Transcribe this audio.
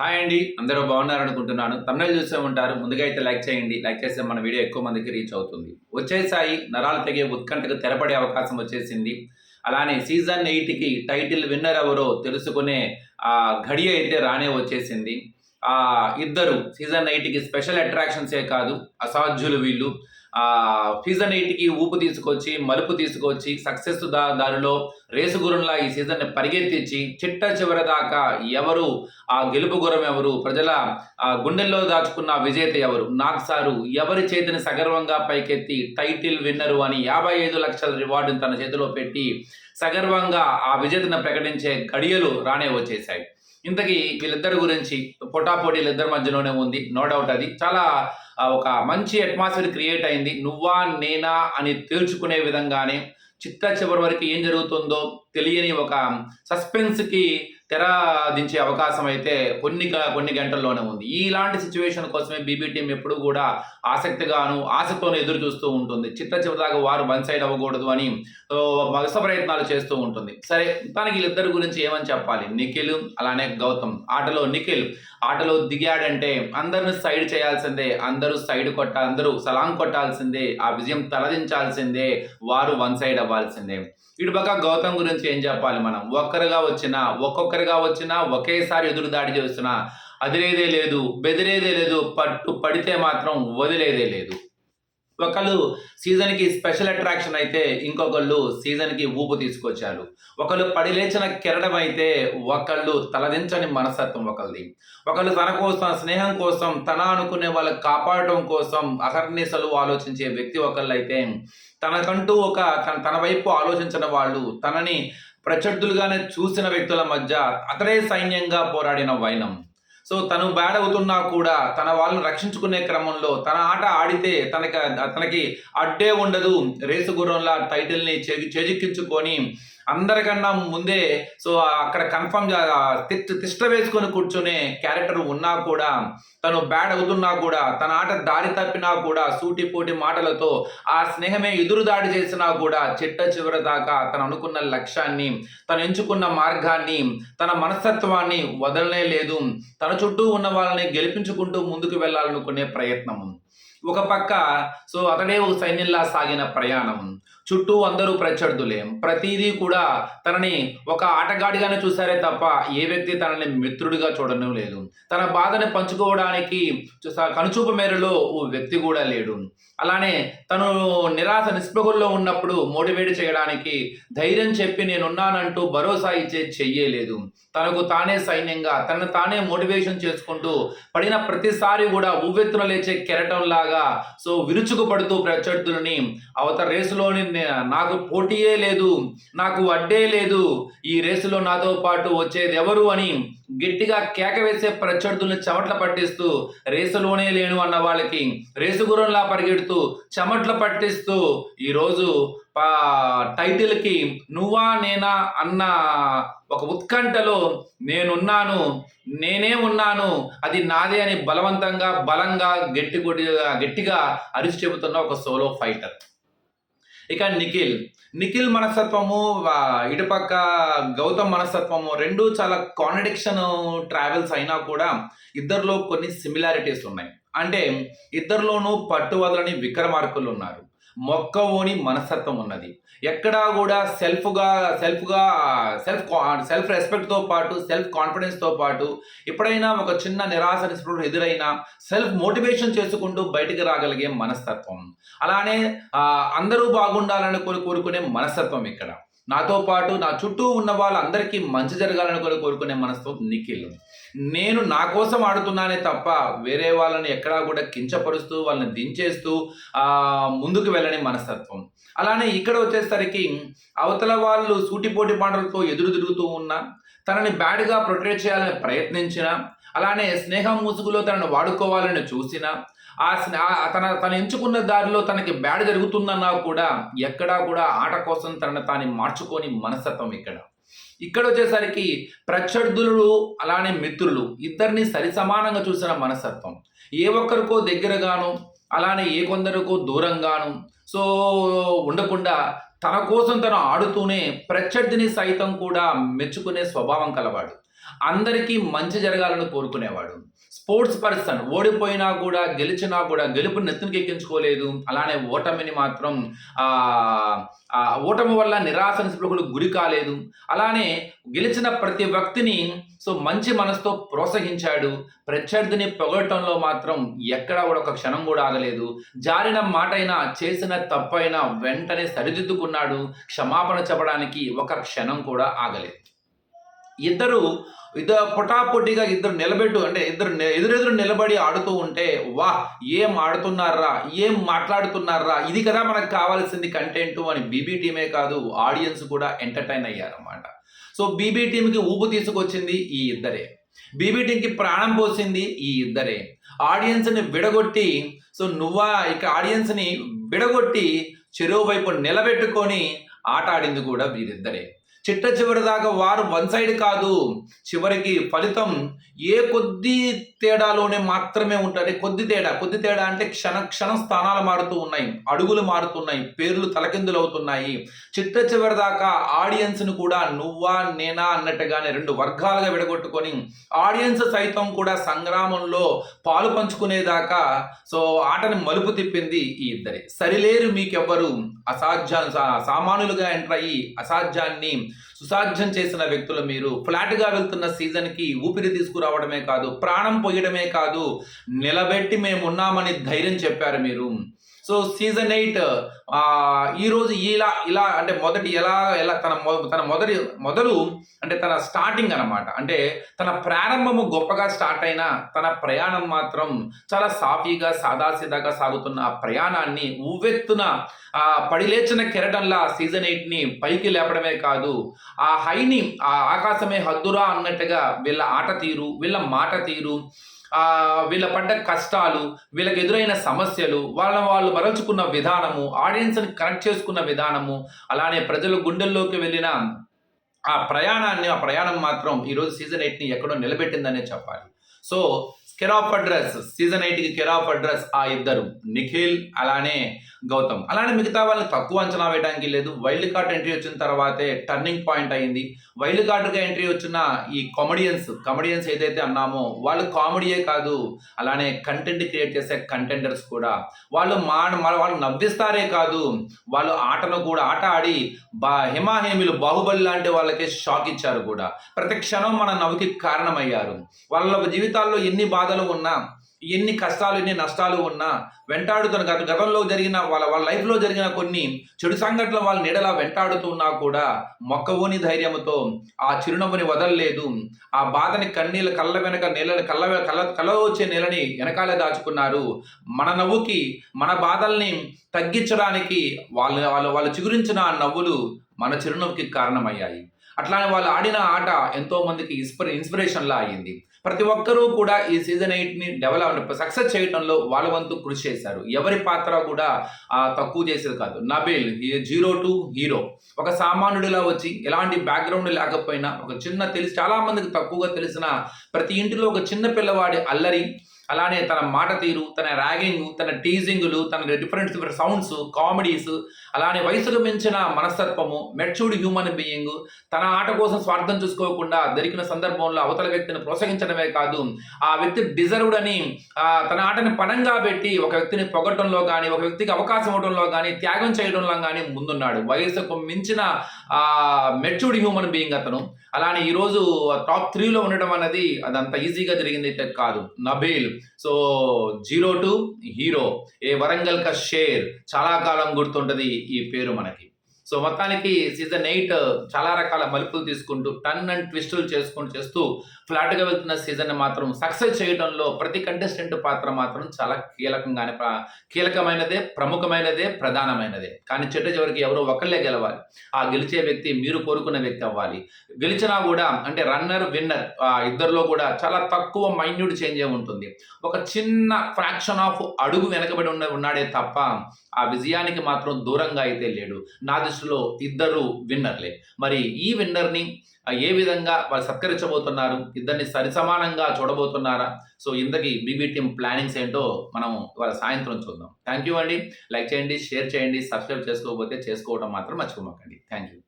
Hi అండి అందరూ బాగున్నారు అనుకుంటున్నాను తమిళ చూసే ఉంటారు ముందుగా అయితే లైక్ చేయండి. లైక్ చేస్తే మన వీడియో ఎక్కువ మందికి రీచ్ అవుతుంది. వచ్చేసాయి నరాలు తెగే ఉత్కంఠకు తెరపడే అవకాశం వచ్చేసింది. అలానే సీజన్ ఎయిట్కి టైటిల్ విన్నర్ ఎవరో తెలుసుకునే ఆ ఘడియ అయితే రానే వచ్చేసింది. ఆ ఇద్దరు సీజన్ ఎయిట్కి స్పెషల్ అట్రాక్షన్సే కాదు అసాధ్యులు వీళ్ళు. సీజన్ ఎయిట్కి ఊపు తీసుకొచ్చి మలుపు తీసుకొచ్చి సక్సెస్ దా దారిలో రేసు గురంలా ఈ సీజన్ పరిగెత్తించి చిట్ట చివరి దాకా ఎవరు ఆ గెలుపు గురం ఎవరు ప్రజల ఆ గుండెల్లో దాచుకున్న విజేత ఎవరు? నాకు సారు ఎవరి చేతిని సగర్వంగా పైకెత్తి టైటిల్ విన్నరు అని యాభై ఐదు లక్షల రివార్డును తన చేతిలో పెట్టి సగర్వంగా ఆ విజేతను ప్రకటించే గడియలు రానే వచ్చేసాయి ఇంతకీ వీళ్ళిద్దరి గురించి పొటాపోటీ ఇద్దరి మధ్యలోనే ఉంది. నో డౌట్ అది. చాలా ఒక మంచి అట్మాస్ఫియర్ క్రియేట్ అయింది. నువ్వా నేనా అని తేల్చుకునే విధంగానే చిత్త చివరి వరకు ఏం జరుగుతుందో తెలియని ఒక సస్పెన్స్కి తెర దించే అవకాశం అయితే కొన్ని గ- కొన్ని గంటల్లోనే ఉంది. ఇలాంటి సిచ్యువేషన్ కోసమే బీబీ టీం ఎప్పుడు కూడా ఆసక్తిగాను ఆసక్తితో ఎదురు చూస్తూ ఉంటుంది. చిత్త చివరిదాకా వారు వన్ సైడ్ అవ్వకూడదు అని వలస ప్రయత్నాలు చేస్తూ ఉంటుంది. సరే తనకి వీళ్ళిద్దరి గురించి ఏమని చెప్పాలి? నిఖిల్ అలానే గౌతమ్. ఆటలో నిఖిల్ ఆటలో దిగాడంటే అందరిని సైడ్ చేయాల్సిందే అందరూ సైడ్ కొట్ట అందరూ సలాం కొట్టాల్సిందే ఆ విజయం తలదించాల్సిందే వారు వన్ సైడ్ అవ్వాల్సిందే. ఇటుపక్క గౌతమ్ గురించి ఏం చెప్పాలి మనం? ఒక్కరుగా వచ్చినా ఒక్కొక్కరుగా వచ్చినా ఒకేసారి ఎదురు దాడి చేస్తున్నా అదిలేదే లేదు బెదిరేదే లేదు పట్టు పడితే మాత్రం వదిలేదే లేదు. ఒకళ్ళు సీజన్కి స్పెషల్ అట్రాక్షన్ అయితే ఇంకొకళ్ళు సీజన్కి ఊపు తీసుకొచ్చారు. ఒకళ్ళు పడి లేచిన అయితే ఒకళ్ళు తలదించని మనస్తత్వం ఒకళ్ళది. ఒకళ్ళు తన కోసం స్నేహం కోసం తన అనుకునే వాళ్ళు కాపాడటం కోసం అహర్నిశలు ఆలోచించే వ్యక్తి ఒకళ్ళు అయితే తనకంటూ ఒక తన తన వైపు ఆలోచించిన వాళ్ళు తనని ప్రత్యర్థులుగానే చూసిన వ్యక్తుల మధ్య అతడే సైన్యంగా పోరాడిన వైనం. సో తను బ్యాడ్ అవుతున్నా కూడా తన వాళ్ళని రక్షించుకునే క్రమంలో తన ఆట ఆడితే తనకి తనకి అడ్డే ఉండదు. రేసు గుర్రంలా టైటిల్ని చెగి చేజిక్కించుకొని అందరికన్నా ముందే సో అక్కడ కన్ఫర్మ్ తిష్ట వేసుకొని కూర్చునే క్యారెక్టర్ ఉన్నా కూడా తను బ్యాడ్ అవుతున్నా కూడా తన ఆట దారి తప్పినా కూడా సూటిపోటి మాటలతో ఆ స్నేహమే ఎదురు దాడి చేసినా కూడా చిట్ట చివరి దాకా తను అనుకున్న లక్ష్యాన్ని తను ఎంచుకున్న మార్గాన్ని తన మనస్తత్వాన్ని వదలనే లేదు. తన చుట్టూ ఉన్న వాళ్ళని గెలిపించుకుంటూ ముందుకు వెళ్ళాలనుకునే ప్రయత్నం. ఒక పక్క సో అతడే ఒక సైన్యంలా సాగిన ప్రయాణం. చుట్టూ అందరూ ప్రత్యర్థులే ప్రతిదీ కూడా తనని ఒక ఆటగాడిగానే చూసారే తప్ప ఏ వ్యక్తి తనని మిత్రుడిగా చూడడం లేదు. తన బాధని పంచుకోవడానికి కనుచూపు మేరలో ఓ వ్యక్తి కూడా లేడు. అలానే తను నిరాశ నిస్పృహల్లో ఉన్నప్పుడు మోటివేట్ చేయడానికి ధైర్యం చెప్పి నేనున్నానంటూ భరోసా ఇచ్చే చెయ్యలేదు తనకు తానే సైన్యంగా తనను తానే మోటివేషన్ చేసుకుంటూ పడిన ప్రతిసారి కూడా ఉవ్వెత్తున లేచే కెరటం లాగా సో విరుచుకుపడుతూ ప్రత్యర్థులని అవత రేసులోని నాకు పోటీయే లేదు నాకు అడ్డే లేదు ఈ రేసులో నాతో పాటు వచ్చేది ఎవరు అని గట్టిగా కేక వేసే ప్రత్యర్థుల్ని చెమట్ల పట్టిస్తూ రేసులోనే లేను అన్న వాళ్ళకి రేసు గుర్రంలా పరిగెడుతూ చెమట్లు పట్టిస్తూ ఈరోజు పా- టైటిల్కి నువ్వా నేనా అన్న ఒక ఉత్కంఠలో నేనున్నాను నేనే ఉన్నాను అది నాదే అని బలవంతంగా బలంగా గట్టి కొట్టి- గట్టిగా అరిచి చెబుతున్న ఒక సోలో ఫైటర్. ఇక నిఖిల్ నిఖిల్ మనస్తత్వము ఇటుపక్క గౌతమ్ మనస్తత్వము రెండు చాలా కాంట్రడిక్షన్ ట్రావెల్స్ అయినా కూడా ఇద్దరిలో కొన్ని సిమిలారిటీస్ ఉన్నాయి. అంటే ఇద్దరిలోనూ పట్టు వదలని విక్రమార్కులు ఉన్నారు. మొక్కవోని మనస్తత్వం ఉన్నది. ఎక్కడా కూడా సెల్ఫ్గా సెల్ఫ్గా సెల్ఫ్ సెల్ఫ్ రెస్పెక్ట్తో పాటు సెల్ఫ్ కాన్ఫిడెన్స్తో పాటు ఎప్పుడైనా ఒక చిన్న నిరాశ నిస్పృహలు ఎదురైనా సెల్ఫ్ మోటివేషన్ చేసుకుంటూ బయటికి రాగలిగే మనస్తత్వం. అలానే అందరూ బాగుండాలని కోరు కోరుకునే మనస్తత్వం ఇక్కడ. నాతో పాటు నా చుట్టూ ఉన్న వాళ్ళందరికీ మంచి జరగాలని కూడా కోరుకునే మనస్తత్వం నిఖిల్. నేను నా కోసం ఆడుతున్నానే తప్ప వేరే వాళ్ళని ఎక్కడా కూడా కించపరుస్తూ వాళ్ళని దించేస్తూ ముందుకు వెళ్ళని మనస్తత్వం. అలానే ఇక్కడ వచ్చేసరికి అవతల వాళ్ళు సూటిపోటి మాటలతో ఎదురు తిరుగుతూ ఉన్నా తనని బ్యాడ్గా ప్రొటెక్ట్ చేయాలని ప్రయత్నించిన అలానే స్నేహం ముసుగులో తనను వాడుకోవాలని చూసినా ఆ ఆ తన తను ఎంచుకున్న దారిలో తనకి బ్యాడ్ జరుగుతుందన్నా కూడా ఎక్కడా కూడా ఆట కోసం తనను తాను మార్చుకొని మనస్తత్వం ఇక్కడ. ఇక్కడ వచ్చేసరికి ప్రత్యర్థులు అలానే మిత్రులు ఇద్దరిని సరి సమానంగా చూసిన మనస్తత్వం. ఏ ఒక్కరికో దగ్గరగాను అలానే ఏ కొందరికో దూరంగాను సో ఉండకుండా తన కోసం తను ఆడుతూనే ప్రత్యర్థిని సైతం కూడా మెచ్చుకునే స్వభావం కలవాడు. అందరికీ మంచి జరగాలని కోరుకునేవాడు. స్పోర్ట్స్ పర్సన్ ఓడిపోయినా కూడా గెలిచినా కూడా గెలుపు నెత్తినికి ఎక్కించుకోలేదు అలానే ఓటమిని మాత్రం ఓటమి వల్ల నిరాశ నిస్పృహలకు గురి కాలేదు. అలానే గెలిచిన ప్రతి వ్యక్తిని సో మంచి మనసుతో ప్రోత్సహించాడు. ప్రత్యర్థిని పొగడటంలో మాత్రం ఎక్కడా కూడా ఒక క్షణం కూడా ఆగలేదు. జారిన మాటైనా చేసిన తప్పైనా వెంటనే సరిదిద్దుకున్నాడు. క్షమాపణ చెప్పడానికి ఒక క్షణం కూడా ఆగలేదు. ఇద్దరు ఇద్దరు పొటాపొటిగా ఇద్దరు నిలబెట్టు అంటే ఇద్దరు ఎదురెదురు నిలబడి ఆడుతూ ఉంటే వా ఏం ఆడుతున్నారా? ఏం మాట్లాడుతున్నారా? ఇది కదా మనకు కావాల్సింది కంటెంట్ అని బీబీ టీమే కాదు ఆడియన్స్ కూడా ఎంటర్టైన్ అయ్యారన్నమాట. సో బీబీ టీంకి ఊపు తీసుకొచ్చింది ఈ ఇద్దరే. బీబీ టీంకి ప్రాణం పోసింది ఈ ఇద్దరే. ఆడియన్స్ని విడగొట్టి సో నువ్వా ఇక ఆడియన్స్ని విడగొట్టి చెరువు వైపు నిలబెట్టుకొని ఆట ఆడింది కూడా వీరిద్దరే. చిట్ట చివరి దాకా వారు వన్ సైడ్ కాదు. చివరికి ఫలితం ఏ కొద్ది తేడాలోనే మాత్రమే ఉంటుంది. కొద్ది తేడా కొద్ది తేడా అంటే క్షణ క్షణం స్థానాలు మారుతూ ఉన్నాయి. అడుగులు మారుతున్నాయి పేర్లు తలకిందులు అవుతున్నాయి. చిట్ట చివరి దాకా ఆడియన్స్ను కూడా నువ్వా నేనా అన్నట్టుగానే రెండు వర్గాలుగా విడగొట్టుకొని ఆడియన్స్ సైతం కూడా సంగ్రామంలో పాలు పంచుకునేదాకా సో ఆటని మలుపు తిప్పింది ఈ ఇద్దరే. సరిలేరు మీకెవ్వరు? అసాధ్య సా- సామాన్యులుగా ఎంటర్ అయ్యి అసాధ్యాన్ని సుసాధ్యం చేసిన వ్యక్తులు మీరు. ఫ్లాట్గా వెళ్తున్న సీజన్కి ఊపిరి తీసుకురావడమే కాదు ప్రాణం పోయడమే కాదు నిలబెట్టి మేము ఉన్నామని ధైర్యం చెప్పారు మీరు. సో సీజన్ ఎయిట్ ఈరోజు ఇలా ఇలా అంటే మొదటి ఎలా ఎలా తన తన మొదటి మొదలు అంటే తన స్టార్టింగ్ అనమాట అంటే తన ప్రారంభము గొప్పగా స్టార్ట్ అయిన తన ప్రయాణం మాత్రం చాలా సాఫీగా సాదాసీదాగా సాగుతున్న ఆ ప్రయాణాన్ని ఉవ్వెత్తున ఆ పడిలేచిన కెరటంలా సీజన్ ఎయిట్ని పైకి లేపడమే కాదు ఆ హైని ఆ ఆకాశమే హద్దురా అన్నట్టుగా వీళ్ళ ఆట తీరు వీళ్ళ మాట తీరు వీళ్ళ పడ్డ కష్టాలు వీళ్ళకి ఎదురైన సమస్యలు వాళ్ళ వాళ్ళు మరల్చుకున్న విధానము ఆడియన్స్ని కనెక్ట్ చేసుకున్న విధానము అలానే ప్రజల గుండెల్లోకి వెళ్ళిన ఆ ప్రయాణాన్ని ఆ ప్రయాణం మాత్రం ఈరోజు సీజన్ ఎయిట్ని ఎక్కడో నిలబెట్టిందనే చెప్పాలి. So care of address season ఎయిట్కి కెరాఫ్ అడ్రస్ ఆ ఇద్దరు. నిఖిల్ అలానే గౌతమ్. అలానే మిగతా వాళ్ళని తక్కువ అంచనా వేయడానికి లేదు. వైల్డ్ కార్డ్ ఎంట్రీ వచ్చిన తర్వాతే టర్నింగ్ పాయింట్ అయింది. వైల్డ్ కార్డ్గా ఎంట్రీ వచ్చిన ఈ కామెడియన్స్ కామెడియన్స్ ఏదైతే అన్నామో వాళ్ళు కామెడీయే కాదు అలానే కంటెంట్ క్రియేట్ చేసే కంటెండర్స్ కూడా. వాళ్ళు మా వాళ్ళు నవ్విస్తారే కాదు వాళ్ళు ఆటను కూడా ఆట ఆడి బా హిమాహేమిలు బాహుబలి లాంటి వాళ్ళకే షాక్ ఇచ్చారు కూడా. ప్రతి క్షణం మన నవ్వుకి కారణమయ్యారు. వాళ్ళ జీవితాల్లో ఎన్ని బాధలు ఉన్నా ఎన్ని కష్టాలు ఎన్ని నష్టాలు ఉన్నా వెంటాడుతున్న గత గతంలో జరిగిన వాళ్ళ వాళ్ళ లైఫ్లో జరిగిన కొన్ని చెడు సంఘటనలు వాళ్ళ నీడలా వెంటాడుతున్నా కూడా మొక్కవోని ధైర్యంతో ఆ చిరునవ్వుని వదలలేదు. ఆ బాధని కన్నీళ్ళ కళ్ళ వెనక నీళ్ళని కళ్ళ కళ్ళ కళ్ళ వచ్చే నీళ్ళని వెనకాలే దాచుకున్నారు. మన నవ్వుకి మన బాధల్ని తగ్గించడానికి వాళ్ళ వాళ్ళు వాళ్ళు చిగురించిన ఆ నవ్వులు మన చిరునవ్వుకి కారణమయ్యాయి. అట్లానే వాళ్ళు ఆడిన ఆట ఎంతో మందికి ఇన్స్పిరేషన్లా అయ్యింది ప్రతి ఒక్కరూ కూడా ఈ సీజన్ ఎయిట్ని డెవలప్ సక్సెస్ చేయడంలో వాళ్ళ వంతు కృషి చేశారు. ఎవరి పాత్ర కూడా తక్కువ చేసేది కాదు. Nabeel zero to hero. ఒక సామాన్యుడిలా వచ్చి ఎలాంటి బ్యాక్గ్రౌండ్ లేకపోయినా ఒక చిన్న తెలిసి చాలామందికి తక్కువగా తెలిసిన ప్రతి ఇంటిలో ఒక చిన్న పిల్లవాడి అల్లరి అలానే తన మాట తీరు తన ర్యాగింగ్ తన టీజింగులు తన డిఫరెంట్ డిఫరెంట్ సౌండ్స్ కామెడీస్ అలానే వయసుకు మించిన మనస్తత్వము మెచ్యూర్డ్ హ్యూమన్ బీయింగ్ తన ఆట కోసం స్వార్థం చూసుకోకుండా దొరికిన సందర్భంలో అవతల వ్యక్తిని ప్రోత్సహించడమే కాదు ఆ వ్యక్తి డిజర్వ్డ్ అని తన ఆటని పణంగా పెట్టి ఒక వ్యక్తిని పొగడంలో కానీ ఒక వ్యక్తికి అవకాశం ఇవ్వడంలో కానీ త్యాగం చేయడంలో కానీ ముందున్నాడు. వయసుకు మించిన మెచ్యూర్డ్ హ్యూమన్ బీయింగ్ అతను. అలానే ఈరోజు టాప్ త్రీలో ఉండడం అనేది అదంత ఈజీగా జరిగింది అయితే కాదు. Nabeel. So zero to hero ఏ వరంగల్ కా షేర్ చాలా కాలం గుర్తుంటది ఈ పేరు మనకి. సో మొత్తానికి సీజన్ ఎయిట్ uh, చాలా రకాల మలుపులు తీసుకుంటూ టన్ అండ్ ట్విస్టులు చేసుకుంటూ చేస్తూ ఫ్లాట్గా వెళ్తున్న సీజన్ మాత్రం సక్సెస్ చేయడంలో ప్రతి కంటెస్టెంట్ పాత్ర మాత్రం చాలా కీలకంగానే కీలకమైనదే ప్రముఖమైనదే ప్రధానమైనదే. కానీ చెట్ట చివరికి ఎవరో ఒకళ్ళే గెలవాలి. ఆ గెలిచే వ్యక్తి మీరు కోరుకున్న వ్యక్తి అవ్వాలి. గెలిచినా కూడా అంటే రన్నర్ విన్నర్ ఆ ఇద్దరిలో కూడా చాలా తక్కువ మైన్యూట్ చేంజ్ ఉంటుంది. ఒక చిన్న ఫ్రాక్షన్ ఆఫ్ అడుగు వెనకబడి ఉన్న ఉన్నాడే తప్ప ఆ విజయానికి మాత్రం దూరంగా అయితే లేడు. నా మ్యాచ్లో ఇద్దరు విన్నర్లే. మరి ఈ విన్నర్ని ఏ విధంగా వాళ్ళు సత్కరించబోతున్నారు? ఇద్దరిని సరిసమానంగా చూడబోతున్నారా? సో ఇంతకీ బీబీ టీమ్ ప్లానింగ్స్ ఏంటో మనం ఇవాళ సాయంత్రం చూద్దాం. థ్యాంక్ యూ అండి. లైక్ చేయండి షేర్ చేయండి సబ్స్క్రైబ్ చేసుకోకపోతే చేసుకోవడం మాత్రం మర్చిపోమాకండి. Thank you